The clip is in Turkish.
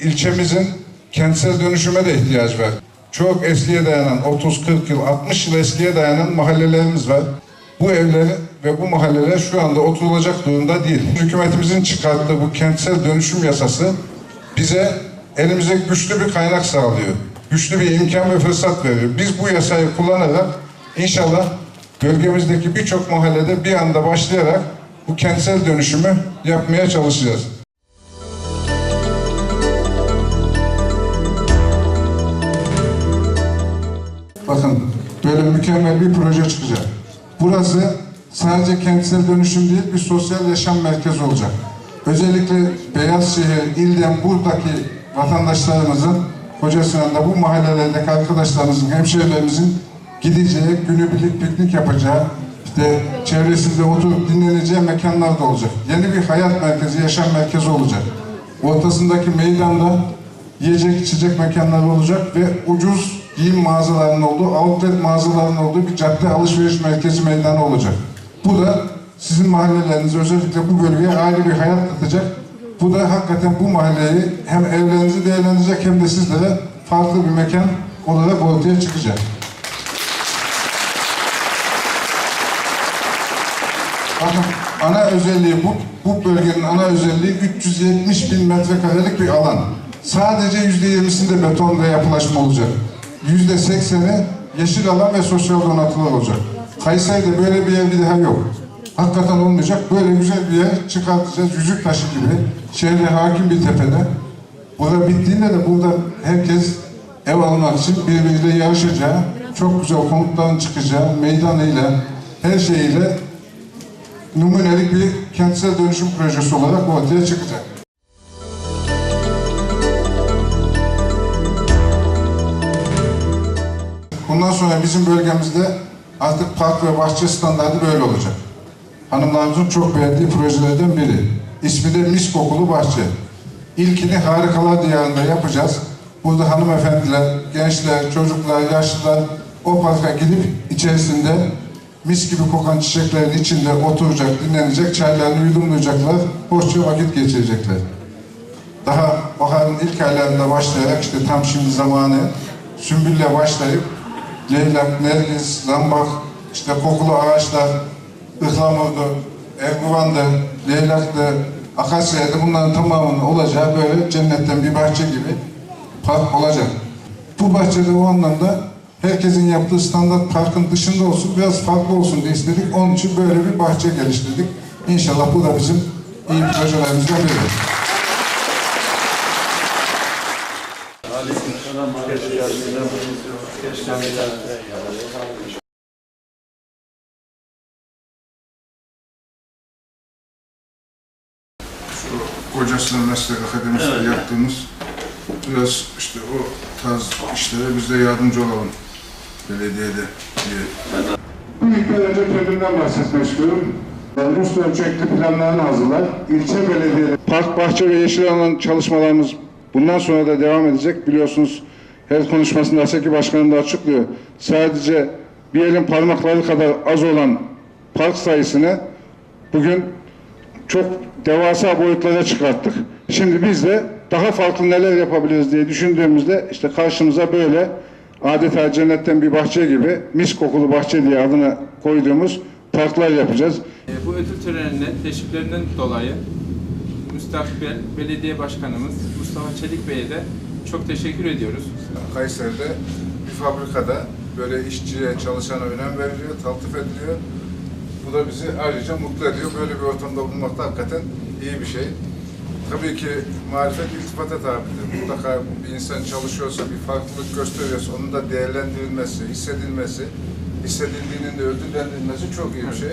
ilçemizin kentsel dönüşüme de ihtiyaç var. Çok eskiye dayanan, 30-40 yıl, 60 yıl eskiye dayanan mahallelerimiz var. Bu evler ve bu mahalleler şu anda oturulacak durumda değil. Hükümetimizin çıkarttığı bu kentsel dönüşüm yasası bize elimize güçlü bir kaynak sağlıyor. Güçlü bir imkan ve fırsat veriyor. Biz bu yasayı kullanarak inşallah bölgemizdeki birçok mahallede bir anda başlayarak bu kentsel dönüşümü yapmaya çalışacağız. Bakın böyle mükemmel bir proje çıkacak. Burası sadece kentsel dönüşüm değil bir sosyal yaşam merkezi olacak. Özellikle Beyazşehir, İlden buradaki vatandaşlarımızın Kocasinan'da bu mahallelerdeki arkadaşlarımızın, hemşehrilerimizin gideceği, günübirlik piknik yapacağı, işte çevresinde oturup dinleneceği mekanlar da olacak. Yeni bir hayat merkezi, yaşam merkezi olacak. Ortasındaki meydanda yiyecek içecek mekanlar olacak ve ucuz giyim mağazalarının olduğu, outlet mağazalarının olduğu bir cadde alışveriş merkezi meydanı olacak. Bu da sizin mahalleleriniz özellikle bu bölgeye ayrı bir hayat katacak. Bu da hakikaten bu mahalleyi hem evlerinizi değerlendirecek hem de sizlere farklı bir mekan olarak ortaya çıkacak. Bakın ana özelliği bu, bu bölgenin ana özelliği 370 bin metrekarelik bir alan. Sadece yüzde yirmisinde beton ve yapılaşma olacak. Yüzde sekseni yeşil alan ve sosyal donatılar olacak. Kayseri'de böyle bir yer bir daha yok. Hakikaten olmayacak. Böyle güzel bir yer çıkartacağız. Yüzük taşı gibi. Şehre hakim bir tepede. Burada bittiğinde de burada herkes ev almak için birbiriyle yarışacağı, çok güzel konutların çıkacağı, meydanıyla, her şeyiyle numunelik bir kentsel dönüşüm projesi olarak ortaya çıkacak. Bundan sonra bizim bölgemizde artık park ve bahçe standartı böyle olacak. Hanımlarımızın çok beğendiği projelerden biri. İsmi de mis kokulu bahçe. İlkini Harikalar Diyarı'nda yapacağız. Burada hanımefendiler, gençler, çocuklar, yaşlılar o parka gidip içerisinde mis gibi kokan çiçeklerin içinde oturacak, dinlenecek, çaylarını yudumlayacaklar, hoşça vakit geçirecekler. Daha baharın ilk aylarında başlayarak işte tam şimdi zamanı sümbülle başlayıp leylak, nergis, zambak, işte kokulu ağaçlar, ıhlamurdu, erguvandı, leylaktı, akasyaydı bunların tamamının olacağı böyle cennetten bir bahçe gibi park olacak. Bu bahçede o anlamda herkesin yaptığı standart parkın dışında olsun, biraz farklı olsun diye istedik. Onun için böyle bir bahçe geliştirdik. İnşallah bu da bizim iyi Şu Kocasinan Meslek Akademisi'nde yaptığımız biraz işte o tarz işlere biz de yardımcı olalım belediyede diye. İlk önce kendimden bahsetmek istiyorum. Rus ölçekli planlarını hazırlar. İlçe belediye Park, bahçe ve yeşil alan çalışmalarımız bundan sonra da devam edecek. Biliyorsunuz her konuşmasında Aseki Başkanı da açıklıyor. Sadece bir elin parmakları kadar az olan park sayısını bugün çok devasa boyutlara çıkarttık. Şimdi biz de daha farklı neler yapabiliriz diye düşündüğümüzde işte karşımıza böyle adeta cennetten bir bahçe gibi mis kokulu bahçe diye adını koyduğumuz parklar yapacağız. E, Bu ödül törenine teşriflerinden dolayı müstakbel belediye başkanımız Mustafa Çelik Bey'e de çok teşekkür ediyoruz. Kayseri'de bir fabrikada böyle işçiye, çalışana önem veriliyor, taltif ediliyor. Bu da bizi ayrıca mutlu ediyor. Böyle bir ortamda bulunmak da hakikaten iyi bir şey. Tabii ki marifet iltifata tabidir. Mutlaka bir insan çalışıyorsa, bir farklılık gösteriyorsa onun da değerlendirilmesi, hissedilmesi, hissedildiğinin de ödüllendirilmesi çok iyi bir şey.